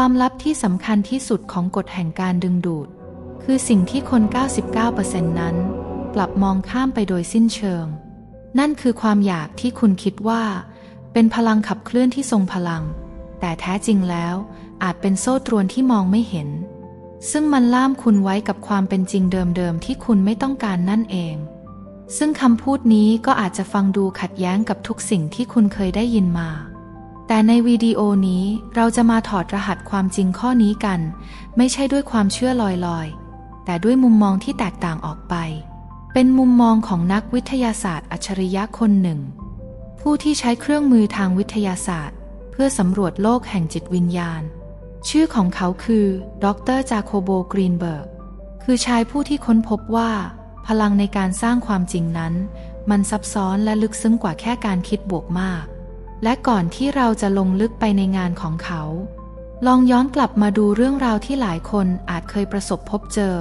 ความลับที่สำคัญที่สุดของกฎแห่งการดึงดูด คือสิ่งที่คน 99%นั้น กลับมองข้ามไปโดยสิ้นเชิง นั่นคือความอยากที่คุณคิดว่า เป็นพลังขับเคลื่อนที่ทรงพลัง แต่แท้จริงแล้ว อาจเป็นโซ่ตรวนที่มองไม่เห็น ซึ่งมันล่ามคุณไว้กับความเป็นจริงเดิมๆที่คุณไม่ต้องการนั่นเอง ซึ่งคำพูดนี้ก็อาจจะฟังดูขัดแย้งกับทุกสิ่งที่คุณเคยได้ยินมา แต่ในวิดีโอนี้เราจะมาถอดรหัสความจริงข้อนี้กัน ไม่ใช่ด้วยความเชื่อลอยๆ แต่ด้วยมุมมองที่แตกต่างออกไป เป็นมุมมองของนักวิทยาศาสตร์อัจฉริยะคนหนึ่ง ผู้ที่ใช้เครื่องมือทางวิทยาศาสตร์ เพื่อสำรวจโลกแห่งจิตวิญญาณ ชื่อของเขาคือ ดรจาโคโบกรีนเบิร์กคือชายผู้ที่ค้นพบว่า พลังในการสร้างความจริงนั้น มันซับซ้อนและลึกซึ้งกว่าแค่การคิดบวกมาก และก่อนที่เราจะลงลึกไปในงานของเขา ลองย้อนกลับมาดูเรื่องราวที่หลายคนอาจเคยประสบพบเจอ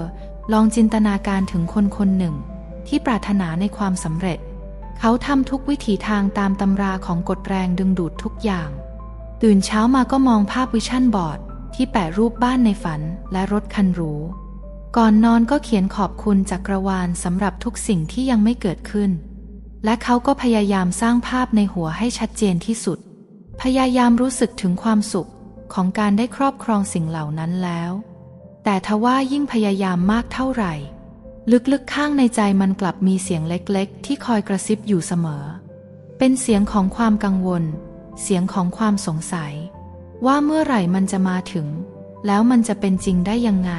ลองจินตนาการถึงคนคนหนึ่ง ที่ปรารถนาในความสำเร็จ เขาทำทุกวิถีทางตามตำราของกฎแรงดึงดูดทุกอย่าง ตื่นเช้ามาก็มองภาพวิชั่นบอร์ด ที่แปะรูปบ้านในฝันและรถคันหรูก่อนนอนก็เขียนขอบคุณจักรวาลสำหรับทุกสิ่งที่ยังไม่เกิดขึ้น และเขาก็พยายามสร้างภาพในหัวให้ชัดเจนที่สุด พยายามรู้สึกถึงความสุขของการได้ครอบครองสิ่งเหล่านั้นแล้ว แต่ทว่ายิ่งพยายามมากเท่าไหร่ ลึกๆข้างในใจมันกลับมีเสียงเล็กๆ ที่คอยกระซิบอยู่เสมอ เป็นเสียงของความกังวล เสียงของความสงสัย ว่าเมื่อไหร่มันจะมาถึง แล้วมันจะเป็นจริงได้ยังไง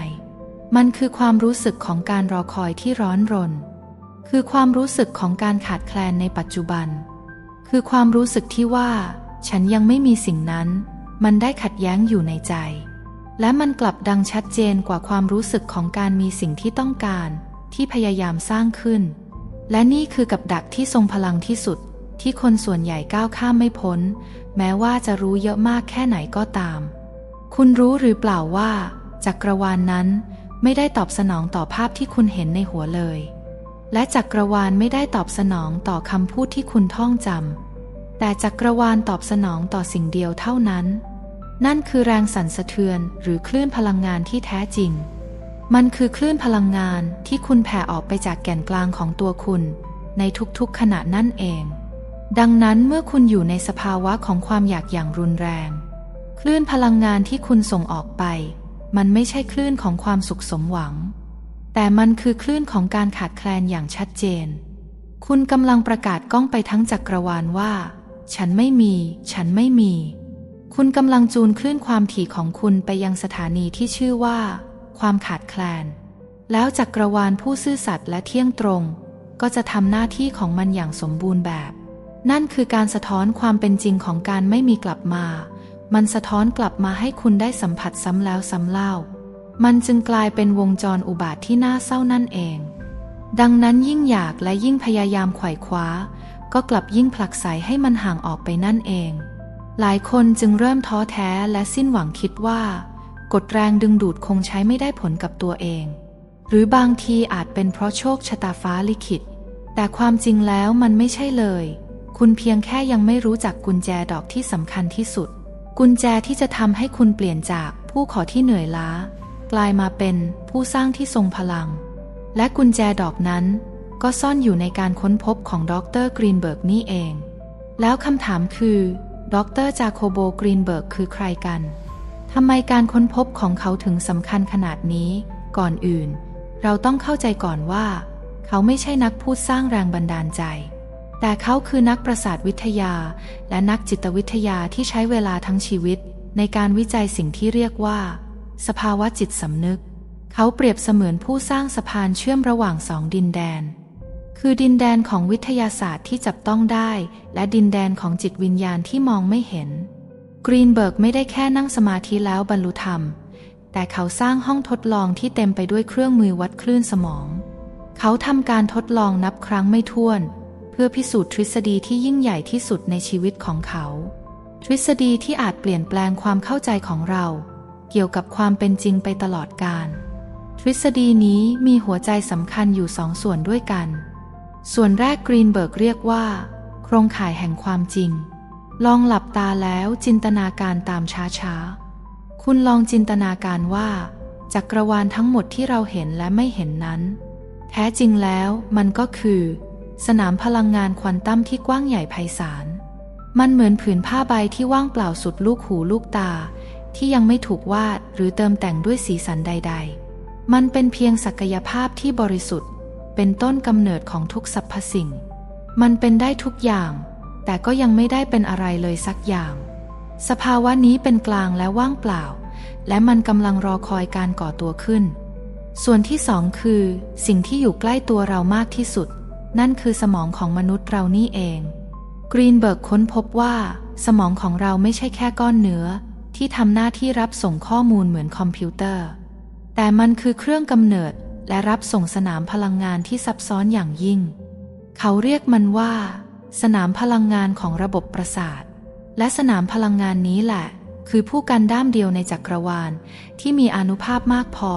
มันคือความรู้สึกของการรอคอยที่ร้อนรน คือความรู้สึกของการขาดแคลนในปัจจุบัน คือความรู้สึกที่ว่า ฉันยังไม่มีสิ่งนั้น มันได้ขัดแย้งอยู่ในใจ และมันกลับดังชัดเจนกว่าความรู้สึกของการมีสิ่งที่ต้องการ ที่พยายามสร้างขึ้น และนี่คือกับดักที่ทรงพลังที่สุด ที่คนส่วนใหญ่ก้าวข้ามไม่พ้น แม้ว่าจะรู้เยอะมากแค่ไหนก็ตาม คุณรู้หรือเปล่าว่าจักรวาลนนั้นไม่ได้ตอบสนองต่อภาพที่คุณเห็นในหัวเลย และจักรวาลไม่ได้ตอบสนองต่อคำพูดที่คุณท่องจำแต่จักรวาลตอบสนองต่อสิ่งเดียวเท่านั้น นั่นคือแรงสั่นสะเทือนหรือคลื่นพลังงานที่แท้จริง มันคือคลื่นพลังงานที่คุณแผ่ออกไปจากแก่นกลางของตัวคุณ ในทุกๆขณะนั่นเอง ดังนั้นเมื่อคุณอยู่ในสภาวะของความอยากอย่างรุนแรง คลื่นพลังงานที่คุณส่งออกไป มันไม่ใช่คลื่นของความสุขสมหวัง แต่มันคือคลื่นของการขาดแคลนอย่างชัดเจน คุณกำลังประกาศก้องไปทั้งจักรวาลว่า ฉันไม่มี ฉันไม่มี คุณกำลังจูนคลื่นความถี่ของคุณไปยังสถานีที่ชื่อว่า ความขาดแคลน แล้วจักรวาลผู้ซื่อสัตย์และเที่ยงตรง ก็จะทำหน้าที่ของมันอย่างสมบูรณ์แบบ นั่นคือการสะท้อนความเป็นจริงของการไม่มีกลับมา มันสะท้อนกลับมาให้คุณได้สัมผัสซ้ำแล้วซ้ำเล่า มันจึงกลายเป็นวงจรอุบาทที่น่าเศร้านั่นเอง ดังนั้นยิ่งอยากและยิ่งพยายามไขว่คว้า ก็กลับยิ่งผลักไสให้มันห่างออกไปนั่นเอง หลายคนจึงเริ่มท้อแท้และสิ้นหวังคิดว่า กฎแรงดึงดูดคงใช้ไม่ได้ผลกับตัวเอง หรือบางทีอาจเป็นเพราะโชคชะตาฟ้าลิขิต แต่ความจริงแล้วมันไม่ใช่เลย คุณเพียงแค่ยังไม่รู้จักกุญแจดอกที่สำคัญที่สุด กุญแจที่จะทำให้คุณเปลี่ยนจากผู้ขอที่เหนื่อยล้า กลายมาเป็นผู้สร้างที่ทรงพลัง และกุญแจดอกนั้น ก็ซ่อนอยู่ในการค้นพบของดรกรีนเบิร์กนี่เอง แล้วคำถามคือดรจาโคโบกรีนเบิร์กคือใครกันทำไมการค้นพบของเขาถึงสำคัญขนาดนี้ ก่อนอื่น เราต้องเข้าใจก่อนว่า เขาไม่ใช่นักพูดสร้างแรงบันดาลใจ แต่เขาคือนักประสาทวิทยา และนักจิตวิทยาที่ใช้เวลาทั้งชีวิต ในการวิจัยสิ่งที่เรียกว่า สภาวะจิตสำนึก เขาเปรียบเสมือนผู้สร้างสะพานเชื่อมระหว่างสองดินแดน คือดินแดนของวิทยาศาสตร์ที่จับต้องได้ และดินแดนของจิตวิญญาณที่มองไม่เห็น กรีนเบิร์กไม่ได้แค่นั่งสมาธิแล้วบรรลุธรรม แต่เขาสร้างห้องทดลองที่เต็มไปด้วยเครื่องมือวัดคลื่นสมอง เขาทำการทดลองนับครั้งไม่ถ้วน เพื่อพิสูจน์ทฤษฎีที่ยิ่งใหญ่ที่สุดในชีวิตของเขา ทฤษฎีที่อาจเปลี่ยนแปลงความเข้าใจของเรา เกี่ยวกับความเป็นจริงไปตลอดกาลทฤษฎีนี้มีหัวใจสำคัญอยู่สองส่วนด้วยกัน ส่วนแรกกรีนเบิร์กเรียกว่า โครงข่ายแห่งความจริง ลองหลับตาแล้วจินตนาการตามช้าๆ คุณลองจินตนาการว่าจักรวาลทั้งหมดที่เราเห็นและไม่เห็นนั้น แท้จริงแล้วมันก็คือ สนามพลังงานควอนตัมที่กว้างใหญ่ไพศาล มันเหมือนผืนผ้าใบที่ว่างเปล่าสุดลูกหูลูกตา ที่ยังไม่ถูกวาดหรือเติมแต่งด้วยสีสันใด ๆ มันเป็นเพียงศักยภาพที่บริสุทธิ์ เป็นต้นกำเนิดของทุกสรรพสิ่ง มันเป็นได้ทุกอย่าง แต่ก็ยังไม่ได้เป็นอะไรเลยสักอย่าง สภาวะนี้เป็นกลางและว่างเปล่า และมันกำลังรอคอยการก่อตัวขึ้น ส่วนที่สองคือ สิ่งที่อยู่ใกล้ตัวเรามากที่สุด นั่นคือสมองของมนุษย์เรานี่เอง กรีนเบิร์กค้นพบว่า สมองของเราไม่ใช่แค่ก้อนเนื้อ ที่ทำหน้าที่รับส่งข้อมูลเหมือนคอมพิวเตอร์ แต่มันคือเครื่องกำเนิดและรับส่งสนามพลังงานที่ซับซ้อนอย่างยิ่ง เขาเรียกมันว่า สนามพลังงานของระบบประสาท และสนามพลังงานนี้แหละ คือผู้กันด้ามเดียวในจักรวาล ที่มีอนุภาพมากพอ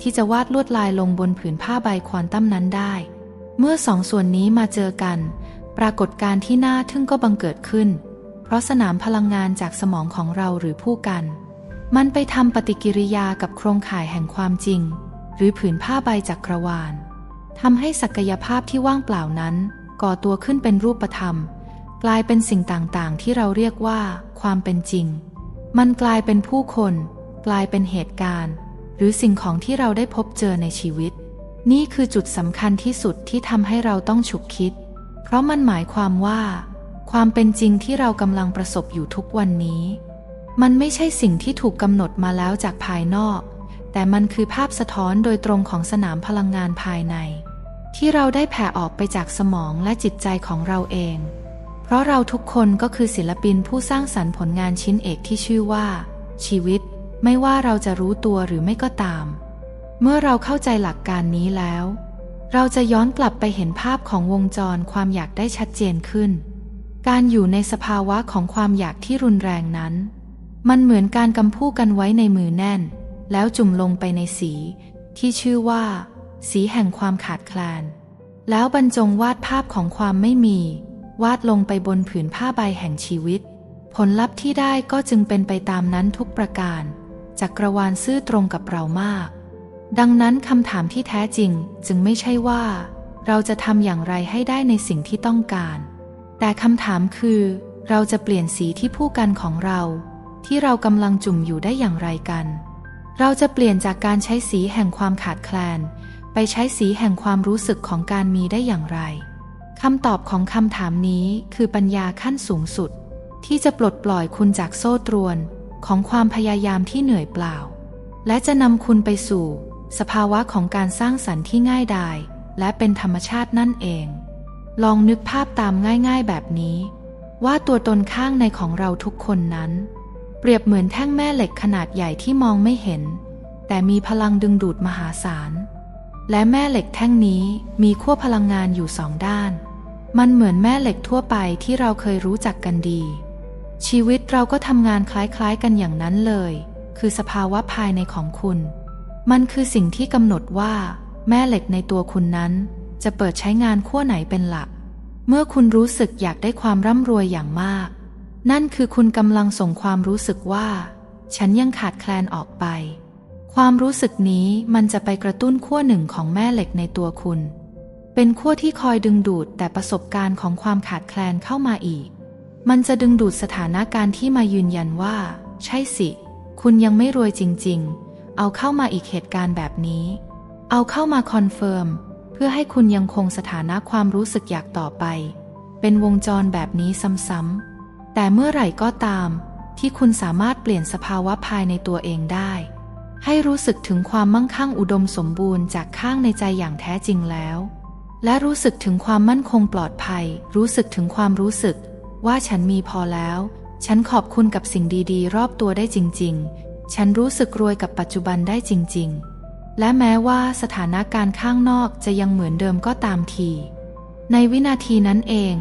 ที่จะวาดลวดลายลงบนผืนผ้าใบควอนตัมนั้นได้ เมื่อสองส่วนนี้มาเจอกัน ปรากฏการที่น่าทึ่งก็บังเกิดขึ้น เพราะสนามพลังงานจากสมองของเราหรือผู้กัน มันไปทำปฏิกิริยากับโครงข่ายแห่งความจริง หรือผืนผ้าใบจักรวาลทำให้ศักยภาพที่ว่างเปล่านั้น ก่อตัวขึ้นเป็นรูปธรรม กลายเป็นสิ่งต่างๆ ที่เราเรียกว่า ความเป็นจริง มันกลายเป็นผู้คน กลายเป็นเหตุการณ์ หรือสิ่งของที่เราได้พบเจอในชีวิต นี่คือจุดสำคัญที่สุดที่ทำให้เราต้องฉุกคิด เพราะมันหมายความว่า ความเป็นจริงที่เรากำลังประสบอยู่ทุกวันนี้ มันไม่ใช่สิ่งที่ถูกกำหนดมาแล้วจากภายนอก แต่มันคือภาพสะท้อนโดยตรงของสนามพลังงานภายใน ที่เราได้แผ่ออกไปจากสมองและจิตใจของเราเอง เพราะเราทุกคนก็คือศิลปินผู้สร้างสรรค์ผลงานชิ้นเอกที่ชื่อว่า ชีวิต ไม่ว่าเราจะรู้ตัวหรือไม่ก็ตาม เมื่อเราเข้าใจหลักการนี้แล้ว เราจะย้อนกลับไปเห็นภาพของวงจรความอยากได้ชัดเจนขึ้น การอยู่ในสภาวะของความอยากที่รุนแรงนั้น มันเหมือนการกำพูกันไว้ในมือแน่น แล้วจุ่มลงไปในสี ที่ชื่อว่า สีแห่งความขาดแคลน แล้วบรรจงวาดภาพของความไม่มี วาดลงไปบนผืนผ้าใบแห่งชีวิต ผลลัพธ์ที่ได้ก็จึงเป็นไปตามนั้นทุกประการจักรวาลซื่อตรงกับเรามาก ดังนั้นคำถามที่แท้จริงจึงไม่ใช่ว่า เราจะทำอย่างไรให้ได้ในสิ่งที่ต้องการ แต่คำถามคือ เราจะเปลี่ยนสีที่ผู้กันของเรา ที่เรากำลังจุ่มอยู่ได้อย่างไรกัน เราจะเปลี่ยนจากการใช้สีแห่งความขาดแคลน ไปใช้สีแห่งความรู้สึกของการมีได้อย่างไรคำตอบของคำถามนี้คือปัญญาขั้นสูงสุด ที่จะปลดปล่อยคุณจากโซ่ตรวนของความพยายามที่เหนื่อยเปล่า และจะนำคุณไปสู่ สภาวะของการสร้างสรรค์ที่ง่ายดาย และเป็นธรรมชาตินั่นเอง ลองนึกภาพตามง่ายๆแบบนี้ ว่าตัวตนข้างในของเราทุกคนนั้น เปรียบเหมือนแท่งแม่เหล็กขนาดใหญ่ที่มองไม่เห็น แต่มีพลังดึงดูดมหาศาล และแม่เหล็กแท่งนี้มีขั้วพลังงานอยู่สองด้าน มันเหมือนแม่เหล็กทั่วไปที่เราเคยรู้จักกันดี ชีวิตเราก็ทำงานคล้ายๆกันอย่างนั้นเลย คือสภาวะภายในของคุณ มันคือสิ่งที่กำหนดว่า แม่เหล็กในตัวคุณนั้น จะเปิดใช้งานขั้วไหนเป็นหลัก เมื่อคุณรู้สึกอยากได้ความร่ำรวยอย่างมาก นั่นคือคุณกำลังส่งความรู้สึกว่า ฉันยังขาดแคลนออกไป ความรู้สึกนี้มันจะไปกระตุ้นขั้วหนึ่งของแม่เหล็กในตัวคุณ เป็นขั้วที่คอยดึงดูดแต่ประสบการณ์ของความขาดแคลนเข้ามาอีก มันจะดึงดูดสถานการณ์ที่มายืนยันว่า ใช่สิ คุณยังไม่รวยจริง ๆ เอาเข้ามาอีกเหตุการณ์แบบนี้ เอาเข้ามาคอนเฟิร์ม พื่อให้คุณยังคงสถานะความรู้สึกอยากต่อไป เป็นวงจรแบบนี้ซ้ำๆ แต่เมื่อไหร่ก็ตาม ที่คุณสามารถเปลี่ยนสภาวะภายในตัวเองได้ ให้รู้สึกถึงความมั่งคั่งอุดมสมบูรณ์จากข้างในใจอย่างแท้จริงแล้ว และรู้สึกถึงความมั่นคงปลอดภัย รู้สึกถึงความรู้สึก ว่าฉันมีพอแล้ว ฉันขอบคุณกับสิ่งดีๆ รอบตัวได้จริง ๆ ฉันรู้สึกรวยกับปัจจุบันได้จริง ๆ และแม้ว่าสถานการณ์ข้างนอกจะยังเหมือนเดิมก็ตามที ในวินาทีนั้นเอง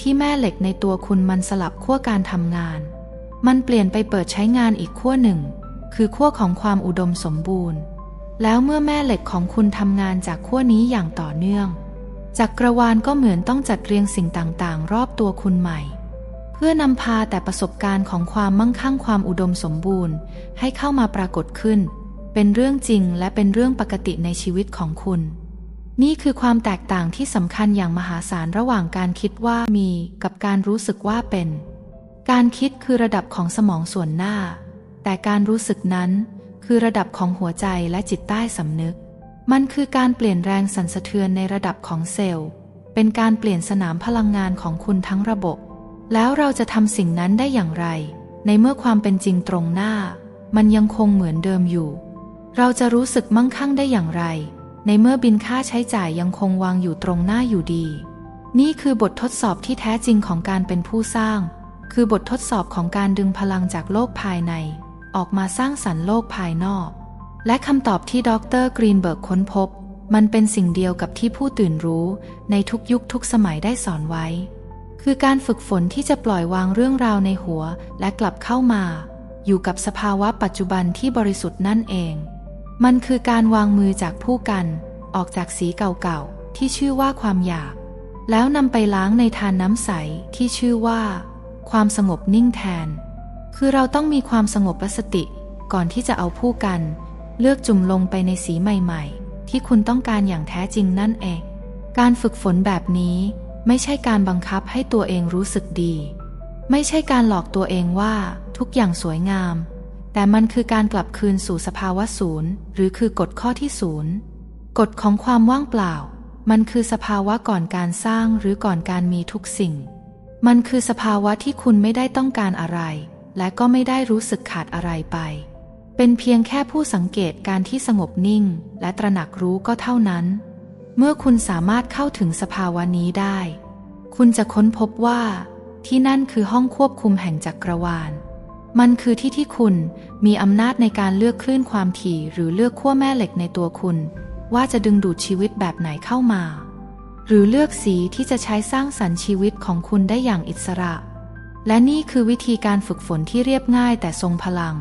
ที่แม่เหล็กในตัวคุณมันสลับขั้วการทำงาน มันเปลี่ยนไปเปิดใช้งานอีกขั้วหนึ่ง คือขั้วของความอุดมสมบูรณ์ แล้วเมื่อแม่เหล็กของคุณทำงานจากขั้วนี้อย่างต่อเนื่อง จักรวาลก็เหมือนต้องจัดเรียงสิ่งต่างๆ รอบตัวคุณใหม่ เพื่พื่อนำพาแต่ประสบการณ์ของความมั่งคั่งความอุดมสมบูรณ์ ให้เข้ามาปรากฏขึ้น เป็นเรื่องจริงและเป็นเรื่องปกติในชีวิตของคุณ นี่คือความแตกต่างที่สำคัญอย่างมหาศาลระหว่างการคิดว่ามีกับการรู้สึกว่าเป็น การคิดคือระดับของสมองส่วนหน้า แต่การรู้สึกนั้นคือระดับของหัวใจและจิตใต้สำนึก มันคือการเปลี่ยนแรงสั่นสะเทือนในระดับของเซลล์ เป็นการเปลี่ยนสนามพลังงานของคุณทั้งระบบ แล้วเราจะทำสิ่งนั้นได้อย่างไร ในเมื่อความเป็นจริงตรงหน้า มันยังคงเหมือนเดิมอยู่ เราจะรู้สึกมั่งคั่งได้อย่างไร ในเมื่อบินค่าใช้จ่ายยังคงวางอยู่ตรงหน้าอยู่ดี นี่คือบททดสอบที่แท้จริงของการเป็นผู้สร้าง คือบททดสอบของการดึงพลังจากโลกภายใน ออกมาสร้างสรรค์โลกภายนอก และคำตอบที่ดรกรีนเบิร์กค้นพบ มันเป็นสิ่งเดียวกับที่ผู้ตื่นรู้ ในทุกยุคทุกสมัยได้สอนไว้ คือการฝึกฝนที่จะปล่อยวางเรื่องราวในหัวและกลับเข้ามา อยู่กับสภาวะปัจจุบันที่บริสุทธิ์นั่นเอง มันคือการวางมือจากผู้กัน ออกจากสีเก่าๆ ที่ชื่อว่าความอยาก แล้วนำไปล้างในทานน้ำใสที่ชื่อว่า ความสงบนิ่งแทน คือเราต้องมีความสงบสติก่อนที่จะเอาผู้กัน เลือกจุ่มลงไปในสีใหม่ๆ ที่คุณต้องการอย่างแท้จริงนั่นเอง การฝึกฝนแบบนี้ไม่ใช่การบังคับให้ตัวเองรู้สึกดี ไม่ใช่การหลอกตัวเองว่าทุกอย่างสวยงาม แต่มันคือการกลับคืนสู่สภาวะศูนย์ หรือคือกฎข้อที่ศูนย์กฎของความว่างเปล่า มันคือสภาวะก่อนการสร้างหรือก่อนการมีทุกสิ่ง มันคือสภาวะที่คุณไม่ได้ต้องการอะไร และก็ไม่ได้รู้สึกขาดอะไรไป เป็นเพียงแค่ผู้สังเกตการที่สงบนิ่ง และตระหนักรู้ก็เท่านั้น เมื่อคุณสามารถเข้าถึงสภาวะนี้ได้ คุณจะค้นพบว่า ที่นั่นคือห้องควบคุมแห่งจักรวาล มันคือที่ที่คุณมีอำนาจในการเลือกคลื่นความถี่หรือเลือกขั้วแม่เหล็กในตัวคุณ ว่าจะดึงดูดชีวิตแบบไหนเข้ามา หรือเลือกสีที่จะใช้สร้างสรรค์ชีวิตของคุณได้อย่างอิสระ และนี่คือวิธีการฝึกฝนที่เรียบง่ายแต่ทรงพลัง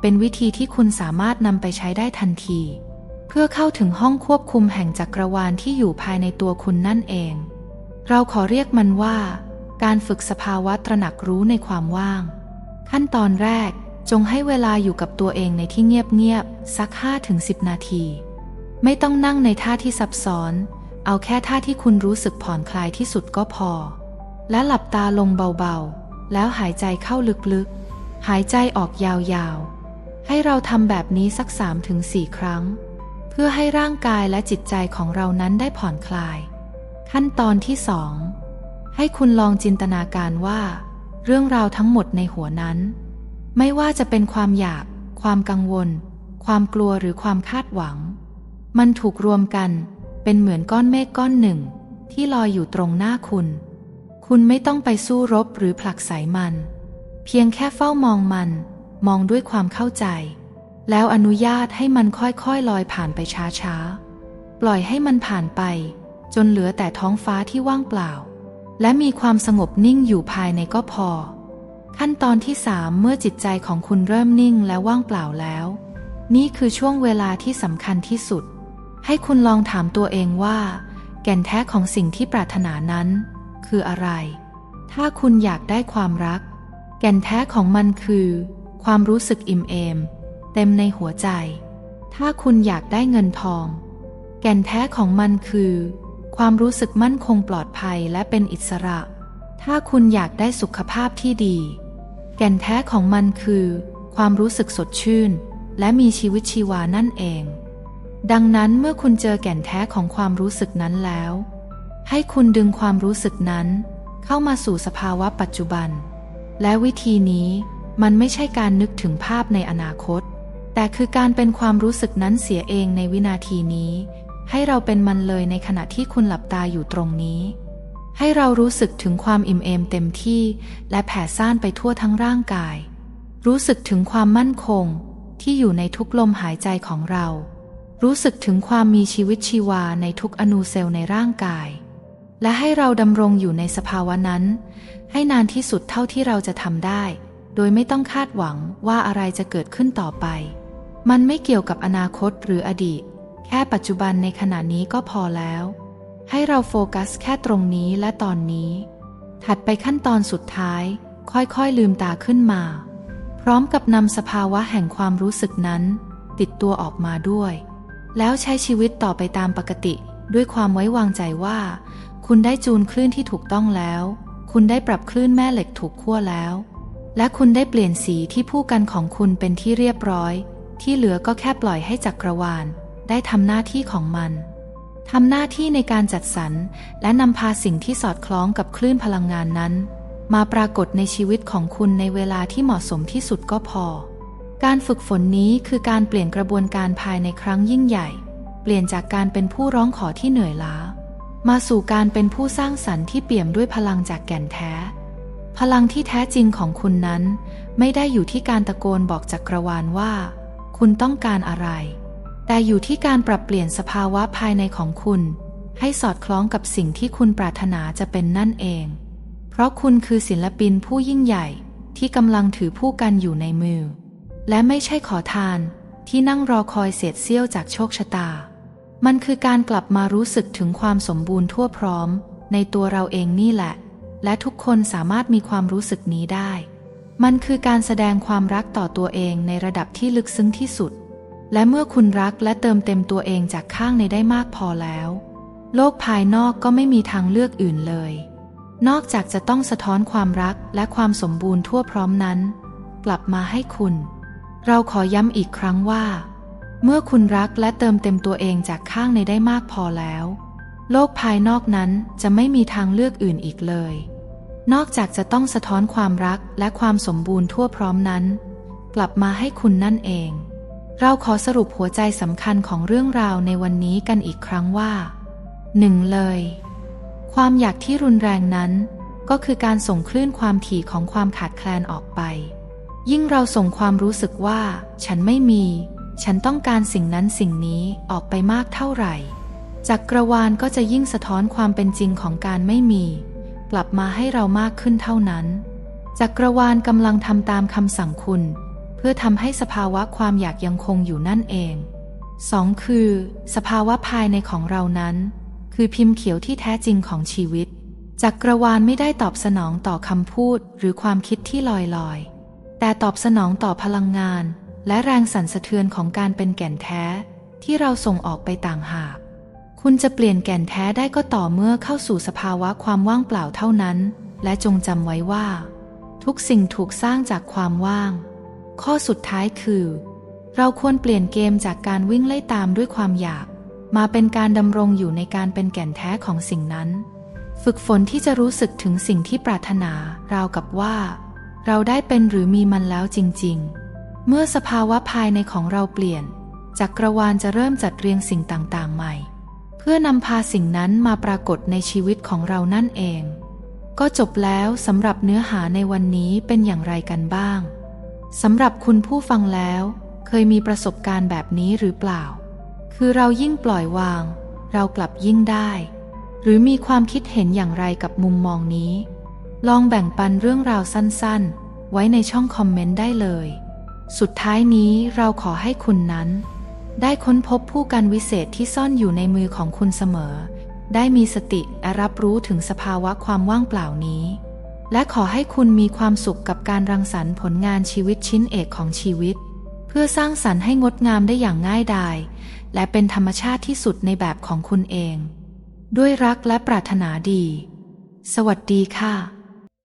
เป็นวิธีที่คุณสามารถนำไปใช้ได้ทันที เพื่อเข้าถึงห้องควบคุมแห่งจักรวาลที่อยู่ภายในตัวคุณนั่นเอง เราขอเรียกมันว่า การฝึกสภาวะตระหนักรู้ในความว่าง ขั้นตอนแรกจงให้เวลาอยู่กับตัวเองในที่เงียบๆสัก5ถึง10 นาที ไม่ต้องนั่งในท่าที่ซับซ้อน เอาแค่ท่าที่คุณรู้สึกผ่อนคลายที่สุดก็พอ และหลับตาลงเบาๆ แล้วหายใจเข้าลึกๆ หายใจออกยาวๆ ให้เราทำแบบนี้สัก 3-4 ครั้ง เพื่อให้ร่างกายและจิตใจของเรานั้นได้ผ่อนคลาย ขั้นตอนที่สองให้คุณลองจินตนาการว่า เรื่องราวทั้งหมดในหัวนั้น ไม่ว่าจะเป็นความอยาก ความกังวล ความกลัวหรือความคาดหวัง มันถูกรวมกันเป็นเหมือนก้อนเมฆก้อนหนึ่ง ที่ลอยอยู่ตรงหน้าคุณ คุณไม่ต้องไปสู้รบหรือผลักไสมัน เพียงแค่เฝ้ามองมัน มองด้วยความเข้าใจ แล้วอนุญาตให้มันค่อยๆลอยผ่านไปช้าๆ ปล่อยให้มันผ่านไป จนเหลือแต่ท้องฟ้าที่ว่างเปล่า และมีความสงบนิ่งอยู่ภายในก็พอ ขั้นตอนที่สามเมื่อจิตใจของคุณเริ่มนิ่งและว่างเปล่าแล้ว นี่คือช่วงเวลาที่สำคัญที่สุด ให้คุณลองถามตัวเองว่า แก่นแท้ของสิ่งที่ปรารถนานั้น คืออะไร ถ้าคุณอยากได้ความรัก แก่นแท้ของมันคือ ความรู้สึกอิ่มเอม เต็มในหัวใจ ถ้าคุณอยากได้เงินทอง แก่นแท้ของมันคือ ความรู้สึกมั่นคงปลอดภัยและเป็นอิสระ ถ้าคุณอยากได้สุขภาพที่ดี แก่นแท้ของมันคือ ความรู้สึกสดชื่น และมีชีวิตชีวานั่นเอง ดังนั้นเมื่อคุณเจอแก่นแท้ของความรู้สึกนั้นแล้ว ให้คุณดึงความรู้สึกนั้น เข้ามาสู่สภาวะปัจจุบัน และวิธีนี้มันไม่ใช่การนึกถึงภาพในอนาคต แต่คือการเป็นความรู้สึกนั้นเสียเองในวินาทีนี้ ให้เราเป็นมันเลยในขณะที่คุณหลับตาอยู่ตรงนี้ ให้เรารู้สึกถึงความอิ่มเอมเต็มที่ และแผ่ซ่านไปทั่วทั้งร่างกาย รู้สึกถึงความมั่นคง ที่อยู่ในทุกลมหายใจของเรา รู้สึกถึงความมีชีวิตชีวาในทุกอนูเซลล์ในร่างกาย และให้เราดำรงอยู่ในสภาวะนั้น ให้นานที่สุดเท่าที่เราจะทำได้ โดยไม่ต้องคาดหวังว่าอะไรจะเกิดขึ้นต่อไป มันไม่เกี่ยวกับอนาคตหรืออดีต แค่ปัจจุบันในขณะนี้ก็พอแล้ว ให้เราโฟกัสแค่ตรงนี้และตอนนี้ ถัดไปขั้นตอนสุดท้าย ค่อยๆลืมตาขึ้นมา พร้อมกับนำสภาวะแห่งความรู้สึกนั้น ติดตัวออกมาด้วย แล้วใช้ชีวิตต่อไปตามปกติ ด้วยความไว้วางใจว่า คุณได้จูนคลื่นที่ถูกต้องแล้ว คุณได้ปรับคลื่นแม่เหล็กถูกขั้วแล้ว และคุณได้เปลี่ยนสีที่ผู้กันของคุณเป็นที่เรียบร้อย ที่เหลือก็แค่ปล่อยให้จักรวาล ได้ทำหน้าที่ของมันทำหน้าที่ในการจัดสรรและนำพาสิ่งที่สอดคล้องกับคลื่นพลังงานนั้น มาปรากฏในชีวิตของคุณในเวลาที่เหมาะสมที่สุดก็พอ การฝึกฝนนี้คือการเปลี่ยนกระบวนการภายในครั้งยิ่งใหญ่ เปลี่ยนจากการเป็นผู้ร้องขอที่เหนื่อยล้า มาสู่การเป็นผู้สร้างสรรค์ที่เปี่ยมด้วยพลังจากแก่นแท้ พลังที่แท้จริงของคุณนั้น ไม่ได้อยู่ที่การตะโกนบอกจักรวาลว่า คุณต้องการอะไร แต่อยู่ที่การปรับเปลี่ยนสภาวะภายในของคุณ ให้สอดคล้องกับสิ่งที่คุณปรารถนาจะเป็นนั่นเอง เพราะคุณคือศิลปินผู้ยิ่งใหญ่ที่กำลังถือผู้กันอยู่ในมือ และไม่ใช่ขอทานที่นั่งรอคอยเศษเสี้ยวจากโชคชะตา มันคือการกลับมารู้สึกถึงความสมบูรณ์ทั่วพร้อม ในตัวเราเองนี่แหละ และทุกคนสามารถมีความรู้สึกนี้ได้ มันคือการแสดงความรักต่อตัวเองในระดับที่ลึกซึ้งที่สุด และเมื่อคุณรักและเติมเต็มตัวเองจากข้างในได้มากพอแล้ว โลกภายนอกก็ไม่มีทางเลือกอื่นเลย นอกจากจะต้องสะท้อนความรักและความสมบูรณ์ทั่วพร้อมนั้น กลับมาให้คุณ เราขอย้ำอีกครั้งว่า เมื่อคุณรักและเติมเต็มตัวเองจากข้างในได้มากพอแล้ว โลกภายนอกนั้นจะไม่มีทางเลือกอื่นอีกเลย นอกจากจะต้องสะท้อนความรักและความสมบูรณ์ทั่วพร้อมนั้น กลับมาให้คุณนั่นเอง เราขอสรุปหัวใจสำคัญของเรื่องราวในวันนี้กันอีกครั้งว่าหนึ่งเลย ความอยากที่รุนแรงนั้น ก็คือการส่งคลื่นความถี่ของความขาดแคลนออกไป ยิ่งเราส่งความรู้สึกว่า ฉันไม่มี ฉันต้องการสิ่งนั้นสิ่งนี้ออกไปมากเท่าไหร่ จักรวาลก็จะยิ่งสะท้อนความเป็นจริงของการไม่มี กลับมาให้เรามากขึ้นเท่านั้น จักรวาลกำลังทำตามคำสั่งคุณ เพื่อทำให้สภาวะความอยากยังคงอยู่นั่นเอง 2. คือ สภาวะภายในของเรานั้น คือพิมพ์เขียวที่แท้จริงของชีวิต จักรวาลไม่ได้ตอบสนองต่อคำพูดหรือความคิดที่ลอยลอยแต่ตอบสนองต่อพลังงาน และแรงสั่นสะเทือนของการเป็นแก่นแท้ ที่เราส่งออกไปต่างหาก คุณจะเปลี่ยนแก่นแท้ได้ก็ต่อเมื่อเข้าสู่สภาวะความว่างเปล่าเท่านั้น และจงจำไว้ว่า ทุกสิ่งถูกสร้างจากความว่าง ข้อสุดท้ายคือ เราควรเปลี่ยนเกมจากการวิ่งไล่ตามด้วยความอยาก มาเป็นการดำรงอยู่ในการเป็นแก่นแท้ของสิ่งนั้น ฝึกฝนที่จะรู้สึกถึงสิ่งที่ปรารถนาราวกับว่า เราได้เป็นหรือมีมันแล้วจริง ๆ เมื่อสภาวะภายในของเราเปลี่ยนจักรวาลจะเริ่มจัดเรียงสิ่งต่างๆ ใหม่ เพื่อนำพาสิ่งนั้นมาปรากฏในชีวิตของเรานั่นเอง ก็จบแล้วสำหรับเนื้อหาในวันนี้เป็นอย่างไรกันบ้าง สำหรับคุณผู้ฟังแล้วเคยมีประสบการณ์แบบนี้หรือเปล่า คือเรายิ่งปล่อยวาง เรากลับยิ่งได้ หรือมีความคิดเห็นอย่างไรกับมุมมองนี้ ลองแบ่งปันเรื่องราวสั้นๆ ไว้ในช่องคอมเมนต์ได้เลย สุดท้ายนี้เราขอให้คุณนั้น ได้ค้นพบผู้กันวิเศษที่ซ่อนอยู่ในมือของคุณเสมอ ได้มีสติและรับรู้ถึงสภาวะความว่างเปล่านี้ และขอให้คุณมีความสุขกับการรังสรรค์ผลงานชีวิตชิ้นเอกของชีวิต เพื่อสร้างสรรค์ให้งดงามได้อย่างง่ายดาย และเป็นธรรมชาติที่สุดในแบบของคุณเอง ด้วยรักและปรารถนาดี สวัสดีค่ะ